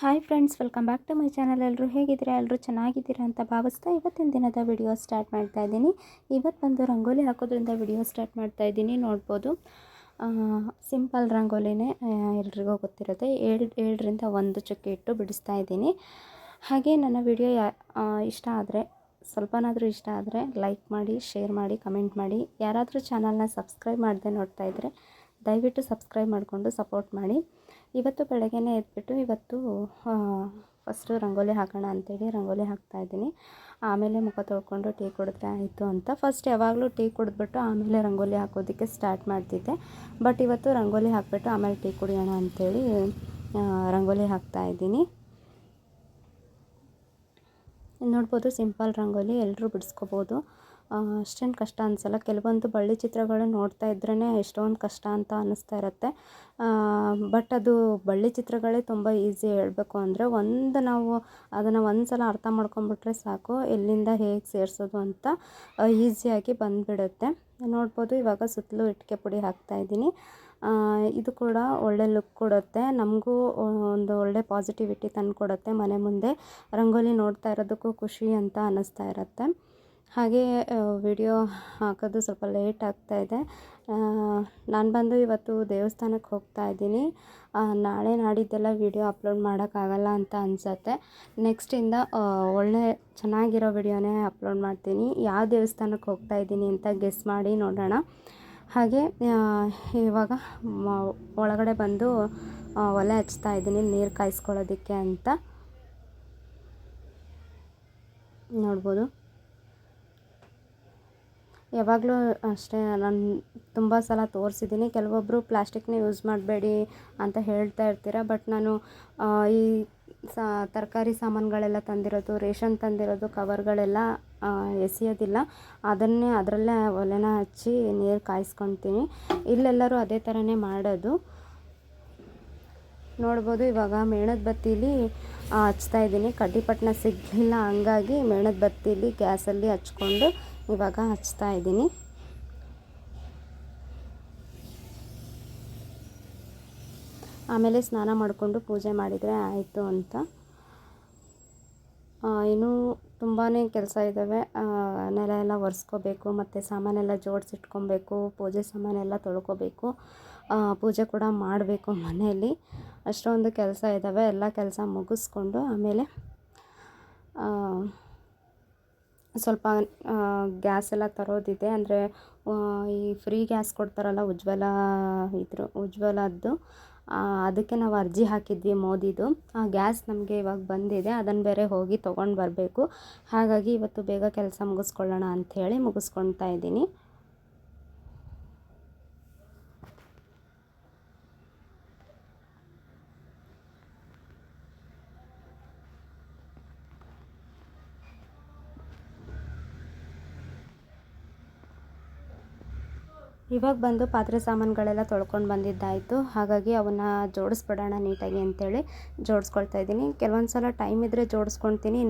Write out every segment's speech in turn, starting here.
Hi friends welcome back to my channel ಎಲ್ಲರೂ ಹೇಗಿದ್ದೀರಾ? ಎಲ್ಲರೂ ಚೆನ್ನಾಗಿದ್ದೀರಾ ಅಂತ ಭಾವಿಸ್ತಾ ಇವತ್ತಿನ ದಿನದ ವಿಡಿಯೋ ಸ್ಟಾರ್ಟ್ ಮಾಡ್ತಾ ಇದ್ದೀನಿ. ಇವತ್ತು ಬಂದು ರಂಗೋಲಿ ಹಾಕೋದ್ರಿಂದ ವಿಡಿಯೋ ಸ್ಟಾರ್ಟ್ ಮಾಡ್ತಾ ಇದ್ದೀನಿ. ನೋಡ್ಬೋದು. ಸಿಂಪಲ್ ರಂಗೋಲಿನೇ ಎಲ್ರಿಗೂ ಗೊತ್ತಿರುತ್ತೆ. ಏಳು, ಏಳರಿಂದ ಒಂದು ಚುಕ್ಕೆ ಇಟ್ಟು ಬಿಡಿಸ್ತಾ ಇದ್ದೀನಿ. ಹಾಗೆ ನನ್ನ ವಿಡಿಯೋ ಇಷ್ಟ ಆದರೆ, ಸ್ವಲ್ಪನಾದರೂ ಇಷ್ಟ ಆದರೆ ಲೈಕ್ ಮಾಡಿ ಶೇರ್ ಮಾಡಿ ಕಮೆಂಟ್ ಮಾಡಿ. ಯಾರಾದರೂ ಚಾನಲ್ನ ಸಬ್ಸ್ಕ್ರೈಬ್ ಮಾಡದೆ ನೋಡ್ತಾ ಇದ್ದರೆ ದಯವಿಟ್ಟು ಸಬ್ಸ್ಕ್ರೈಬ್ ಮಾಡಿಕೊಂಡು ಸಪೋರ್ಟ್ ಮಾಡಿ. ಇವತ್ತು ಬೆಳಗ್ಗೆನೇ ಎದ್ಬಿಟ್ಟು ಇವತ್ತು ಫಸ್ಟು ರಂಗೋಲಿ ಹಾಕೋಣ ಅಂತೇಳಿ ರಂಗೋಲಿ ಹಾಕ್ತಾ ಇದ್ದೀನಿ. ಆಮೇಲೆ ಮುಖ ತೊಳ್ಕೊಂಡು ಟೀ ಕುಡಿದ್ರೆ ಆಯಿತು ಅಂತ. ಫಸ್ಟ್ ಯಾವಾಗಲೂ ಟೀ ಕುಡಿದ್ಬಿಟ್ಟು ಆಮೇಲೆ ರಂಗೋಲಿ ಹಾಕೋದಕ್ಕೆ ಸ್ಟಾರ್ಟ್ ಮಾಡ್ತಿದ್ದೆ. ಬಟ್ ಇವತ್ತು ರಂಗೋಲಿ ಹಾಕಿಬಿಟ್ಟು ಆಮೇಲೆ ಟೀ ಕುಡಿಯೋಣ ಅಂಥೇಳಿ ರಂಗೋಲಿ ಹಾಕ್ತಾ ಇದ್ದೀನಿ. ನೋಡ್ಬೋದು ಸಿಂಪಲ್ ರಂಗೋಲಿ ಎಲ್ಲರೂ ಬಿಡಿಸ್ಕೋಬೋದು. ಅಷ್ಟೇನು ಕಷ್ಟ ಅನಿಸಲ್ಲ. ಕೆಲವೊಂದು ಬಳ್ಳಿ ಚಿತ್ರಗಳು ನೋಡ್ತಾ ಇದ್ರೇ ಎಷ್ಟೊಂದು ಕಷ್ಟ ಅಂತ ಅನ್ನಿಸ್ತಾ ಇರುತ್ತೆ. ಬಟ್ ಅದು ಬಳ್ಳಿ ಚಿತ್ರಗಳೇ ತುಂಬ ಈಸಿ ಹೇಳಬೇಕು ಅಂದರೆ ಒಂದು ನಾವು ಅದನ್ನು ಒಂದು ಸಲ ಅರ್ಥ ಮಾಡ್ಕೊಂಬಿಟ್ರೆ ಸಾಕು. ಎಲ್ಲಿಂದ ಹೇಗೆ ಸೇರಿಸೋದು ಅಂತ ಈಸಿಯಾಗಿ ಬಂದುಬಿಡುತ್ತೆ. ನೋಡ್ಬೋದು ಇವಾಗ ಸುತ್ತಲೂ ಇಟ್ಟಿಗೆ ಪುಡಿ ಹಾಕ್ತಾಯಿದ್ದೀನಿ ಇದು ಕೂಡ ಒಳ್ಳೆ ಲುಕ್ ಕೊಡುತ್ತೆ. ನಮಗೂ ಒಂದು ಒಳ್ಳೆ ಪಾಸಿಟಿವಿಟಿ ತಂದು ಕೊಡುತ್ತೆ ಮನೆ ಮುಂದೆ. ರಂಗೋಲಿ ನೋಡ್ತಾ ಇರೋದಕ್ಕೂ ಖುಷಿ ಅಂತ ಅನ್ನಿಸ್ತಾ ಇರುತ್ತೆ. ಹಾಗೆ ವಿಡಿಯೋ ಹಾಕೋದು ಸ್ವಲ್ಪ ಲೇಟ್ ಆಗ್ತಾ ಇದೆ. ನಾನು ಬಂದು ಇವತ್ತು ದೇವಸ್ಥಾನಕ್ಕೆ ಹೋಗ್ತಾ ಇದ್ದೀನಿ. ನಾಳೆ ನಾಡಿದ್ದೆಲ್ಲ ವಿಡಿಯೋ ಅಪ್ಲೋಡ್ ಮಾಡೋಕ್ಕಾಗಲ್ಲ ಅಂತ ಅನಿಸತ್ತೆ. ನೆಕ್ಸ್ಟಿಂದ ಒಳ್ಳೆ ಚೆನ್ನಾಗಿರೋ ವಿಡಿಯೋನೇ ಅಪ್ಲೋಡ್ ಮಾಡ್ತೀನಿ. ಯಾವ ದೇವಸ್ಥಾನಕ್ಕೆ ಹೋಗ್ತಾ ಇದ್ದೀನಿ ಅಂತ ಗೆಸ್ ಮಾಡಿ ನೋಡೋಣ. ಹಾಗೆ ಇವಾಗ ಒಳಗಡೆ ಬಂದು ಒಲೆ ಹಚ್ತಾ ಇದ್ದೀನಿ ನೀರು ಕಾಯಿಸ್ಕೊಳ್ಳೋದಕ್ಕೆ ಅಂತ. ನೋಡ್ಬೋದು. ಯಾವಾಗಲೂ ಅಷ್ಟೇ, ನಾನು ತುಂಬ ಸಲ ತೋರಿಸಿದ್ದೀನಿ ಕೆಲವೊಬ್ಬರು ಪ್ಲಾಸ್ಟಿಕ್ನ ಯೂಸ್ ಮಾಡಬೇಡಿ ಅಂತ ಹೇಳ್ತಾ ಇರ್ತೀರ. ಬಟ್ ನಾನು ಈ ಸಾ, ತರಕಾರಿ ಸಾಮಾನುಗಳೆಲ್ಲ ತಂದಿರೋದು, ರೇಷನ್ ತಂದಿರೋದು ಕವರ್ಗಳೆಲ್ಲ ಎಸೆಯೋದಿಲ್ಲ. ಅದನ್ನೇ ಅದರಲ್ಲೇ ಒಲೆನ ಹಚ್ಚಿ ನೀರು ಕಾಯಿಸ್ಕೊತೀನಿ. ಇಲ್ಲೆಲ್ಲರೂ ಅದೇ ಥರನೇ ಮಾಡೋದು. ನೋಡ್ಬೋದು ಇವಾಗ ಮೇಣದ ಬತ್ತೀಲಿ ಹಚ್ತಾ ಇದ್ದೀನಿ ಕಡ್ಡಿಪಟ್ಟಣ ಸಿಗಲಿಲ್ಲ, ಹಂಗಾಗಿ ಮೇಣದ ಬತ್ತೀಲಿ ಗ್ಯಾಸಲ್ಲಿ ಹಚ್ಕೊಂಡು ಇವಾಗ ಹಚ್ತಾ ಇದ್ದೀನಿ. ಆಮೇಲೆ ಸ್ನಾನ ಮಾಡಿಕೊಂಡು ಪೂಜೆ ಮಾಡಿದರೆ ಆಯಿತು ಅಂತ. ಇನ್ನೂ ತುಂಬಾ ಕೆಲಸ ಇದ್ದಾವೆ ನೆಲ ಎಲ್ಲ ಒರೆಸ್ಕೋಬೇಕು, ಮತ್ತು ಸಾಮಾನೆಲ್ಲ ಜೋಡಿಸಿಟ್ಕೊಬೇಕು ಪೂಜೆ ಸಾಮಾನೆಲ್ಲ ತೊಳ್ಕೊಬೇಕು. ಪೂಜೆ ಕೂಡ ಮಾಡಬೇಕು ಮನೆಯಲ್ಲಿ. ಅಷ್ಟೊಂದು ಕೆಲಸ ಇದ್ದಾವೆ ಎಲ್ಲ ಕೆಲಸ ಮುಗಿಸ್ಕೊಂಡು ಆಮೇಲೆ ಸ್ವಲ್ಪ ಗ್ಯಾಸ್ ಎಲ್ಲ ತರೋದಿದೆ. ಅಂದರೆ ಈ ಫ್ರೀ ಗ್ಯಾಸ್ ಕೊಡ್ತಾರಲ್ಲ, ಉಜ್ವಲ ಇದ್ರ, ಉಜ್ವಲದ್ದು ಅದಕ್ಕೆ ನಾವು ಅರ್ಜಿ ಹಾಕಿದ್ವಿ ಮೋದಿದು. ಆ ಗ್ಯಾಸ್ ನಮಗೆ ಇವಾಗ ಬಂದಿದೆ. ಅದನ್ನು ಬೇರೆ ಹೋಗಿ ತೊಗೊಂಡು ಬರಬೇಕು. ಹಾಗಾಗಿ ಇವತ್ತು ಬೇಗ ಕೆಲಸ ಮುಗಿಸ್ಕೊಳ್ಳೋಣ ಅಂಥೇಳಿ ಮುಗಿಸ್ಕೊಳ್ತಾ ಇದ್ದೀನಿ. ಇವಾಗ ಬಂದು ಪಾತ್ರೆ ಸಾಮಾನುಗಳೆಲ್ಲ ತೊಳ್ಕೊಂಡು ಬಂದಿದ್ದಾಯಿತು. ಹಾಗಾಗಿ ಅವನ್ನ ಜೋಡಿಸ್ಬಿಡೋಣ ನೀಟಾಗಿ ಅಂತೇಳಿ ಜೋಡಿಸ್ಕೊಳ್ತಾ ಇದ್ದೀನಿ. ಕೆಲವೊಂದು ಸಲ ಟೈಮ್ ಇದ್ದರೆ ಜೋಡಿಸ್ಕೊಳ್ತೀನಿ,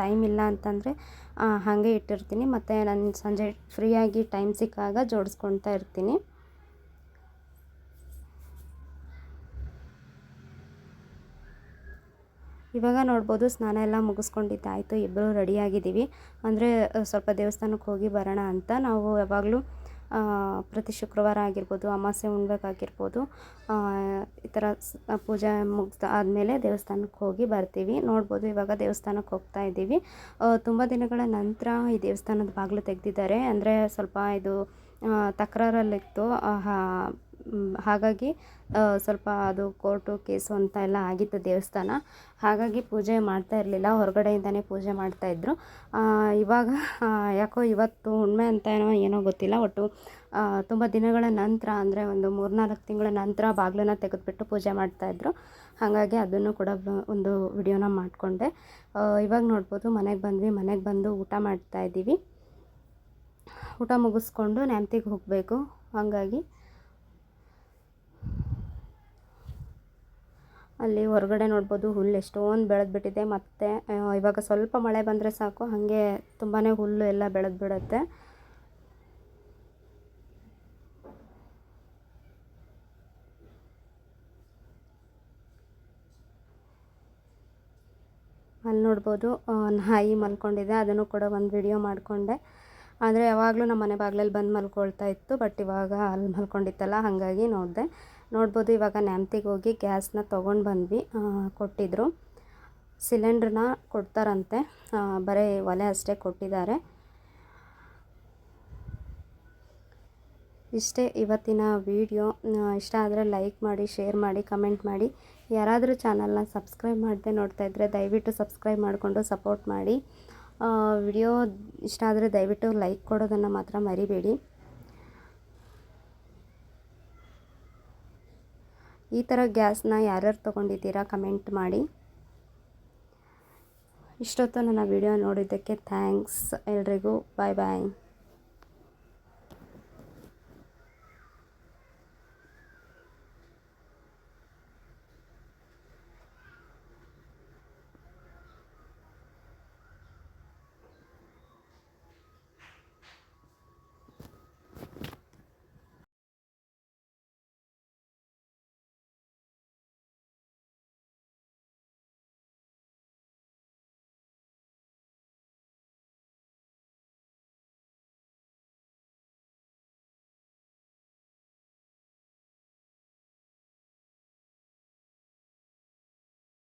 ಟೈಮ್ ಇಲ್ಲ ಅಂತಂದರೆ ಹಾಗೆ ಇಟ್ಟಿರ್ತೀನಿ. ಮತ್ತು ನಾನು ಸಂಜೆ ಫ್ರೀಯಾಗಿ ಟೈಮ್ ಸಿಕ್ಕಾಗ ಜೋಡಿಸ್ಕೊಳ್ತಾ ಇರ್ತೀನಿ. ಇವಾಗ ನೋಡ್ಬೋದು ಸ್ನಾನ ಎಲ್ಲ ಮುಗಿಸ್ಕೊಂಡಿದ್ದಾಯಿತು. ಇಬ್ಬರು ರೆಡಿಯಾಗಿದ್ದೀವಿ ಅಂದರೆ ಸ್ವಲ್ಪ ದೇವಸ್ಥಾನಕ್ಕೆ ಹೋಗಿ ಬರೋಣ ಅಂತ. ನಾವು ಯಾವಾಗಲೂ ಪ್ರತಿ ಶುಕ್ರವಾರ ಆಗಿರ್ಬೋದು ಅಮಾವಾಸ್ಯೆ ಉಣ್ಬೇಕಾಗಿರ್ಬೋದು ಈ ಥರ ಪೂಜೆ ಮುಗಿದ ಆದಮೇಲೆ ದೇವಸ್ಥಾನಕ್ಕೆ ಹೋಗಿ ಬರ್ತೀವಿ. ನೋಡ್ಬೋದು ಇವಾಗ ದೇವಸ್ಥಾನಕ್ಕೆ ಹೋಗ್ತಾ ಇದ್ದೀವಿ. ತುಂಬ ದಿನಗಳ ನಂತರ ಈ ದೇವಸ್ಥಾನದ ಬಾಗಿಲು ತೆಗೆದಿದ್ದಾರೆ. ಅಂದರೆ ಸ್ವಲ್ಪ ಇದು ತಕರಾರಲ್ಲಿತ್ತು. ಹಾಗಾಗಿ ಸ್ವಲ್ಪ ಅದು ಕೋರ್ಟು ಕೇಸು ಅಂತ ಎಲ್ಲ ಆಗಿತ್ತು ದೇವಸ್ಥಾನ. ಹಾಗಾಗಿ ಪೂಜೆ ಮಾಡ್ತಾ ಇರಲಿಲ್ಲ, ಹೊರಗಡೆಯಿಂದನೇ ಪೂಜೆ ಮಾಡ್ತಾಯಿದ್ರು ಇವಾಗ ಯಾಕೋ ಇವತ್ತು ಹುಣ್ಮೆ ಅಂತ ಏನೋ ಏನೋ ಗೊತ್ತಿಲ್ಲ. ಒಟ್ಟು ತುಂಬ ದಿನಗಳ ನಂತರ, ಅಂದರೆ ಒಂದು ಮೂರ್ನಾಲ್ಕು ತಿಂಗಳ ನಂತರ ಬಾಗಿಲನ್ನ ತೆಗೆದುಬಿಟ್ಟು ಪೂಜೆ ಮಾಡ್ತಾಯಿದ್ರು ಹಾಗಾಗಿ ಅದನ್ನು ಕೂಡ ಒಂದು ವಿಡಿಯೋನ ಮಾಡಿಕೊಂಡೆ. ಇವಾಗ ನೋಡ್ಬೋದು, ಮನೆಗೆ ಬಂದ್ವಿ. ಮನೆಗೆ ಬಂದು ಊಟ ಮಾಡ್ತಾಯಿದ್ದೀವಿ ಊಟ ಮುಗಿಸ್ಕೊಂಡು ನ್ಯಾಮ್ತಿಗೆ ಹೋಗಬೇಕು. ಹಾಗಾಗಿ ಅಲ್ಲಿ ಹೊರಗಡೆ ನೋಡ್ಬೋದು ಹುಲ್ಲು ಎಷ್ಟೊಂದು ಬೆಳೆದ್ಬಿಟ್ಟಿದೆ ಮತ್ತು ಇವಾಗ ಸ್ವಲ್ಪ ಮಳೆ ಬಂದರೆ ಸಾಕು, ಹಾಗೆ ತುಂಬಾ ಹುಲ್ಲು ಎಲ್ಲ ಬೆಳೆದು ಬಿಡುತ್ತೆ ಅಲ್ಲಿ ನೋಡ್ಬೋದು ನಾಯಿ ಮಲ್ಕೊಂಡಿದೆ, ಅದನ್ನು ಕೂಡ ಒಂದು ವಿಡಿಯೋ ಮಾಡಿಕೊಂಡೆ. ಆದರೆ ಯಾವಾಗಲೂ ನಮ್ಮ ಮನೆ ಬಾಗಿಲಲ್ಲಿ ಬಂದು ಮಲ್ಕೊಳ್ತಾ ಇತ್ತು, ಬಟ್ ಇವಾಗ ಅಲ್ಲಿ ಮಲ್ಕೊಂಡಿತ್ತಲ್ಲ, ಹಾಗಾಗಿ ನೋಡಿದೆ. ನೋಡ್ಬೋದು, ಇವಾಗ ನ್ಯಾಮ್ತಿಗೆ ಹೋಗಿ ಗ್ಯಾಸ್ನ ತೊಗೊಂಡು ಬಂದ್ವಿ. ಕೊಟ್ಟಿದ್ದರು ಸಿಲಿಂಡ್ರನ್ನ ಕೊಡ್ತಾರಂತೆ. ಬರೀ ಒಲೆ ಅಷ್ಟೇ ಕೊಟ್ಟಿದ್ದಾರೆ. ಇಷ್ಟೇ ಇವತ್ತಿನ ವಿಡಿಯೋ. ಇಷ್ಟ ಆದರೆ ಲೈಕ್ ಮಾಡಿ, ಶೇರ್ ಮಾಡಿ, ಕಮೆಂಟ್ ಮಾಡಿ. ಯಾರಾದರೂ ಚಾನಲ್ನ ಸಬ್ಸ್ಕ್ರೈಬ್ ಮಾಡದೆ ನೋಡ್ತಾ ಇದ್ದರೆ ದಯವಿಟ್ಟು ಸಬ್ಸ್ಕ್ರೈಬ್ ಮಾಡಿಕೊಂಡು ಸಪೋರ್ಟ್ ಮಾಡಿ. ವಿಡಿಯೋ ಇಷ್ಟ ಆದರೆ ದಯವಿಟ್ಟು ಲೈಕ್ ಕೊಡೋದನ್ನು ಮಾತ್ರ ಮರಿಬೇಡಿ. ಈ ಥರ ಗ್ಯಾಸ್ನ ಯಾರ್ಯಾರು ತೊಗೊಂಡಿದ್ದೀರಾ ಕಮೆಂಟ್ ಮಾಡಿ. ಇಷ್ಟೊತ್ತು ನನ್ನ ವಿಡಿಯೋ ನೋಡಿದ್ದಕ್ಕೆ ಥ್ಯಾಂಕ್ಸ್. ಎಲ್ರಿಗೂ ಬಾಯ್ ಬಾಯ್.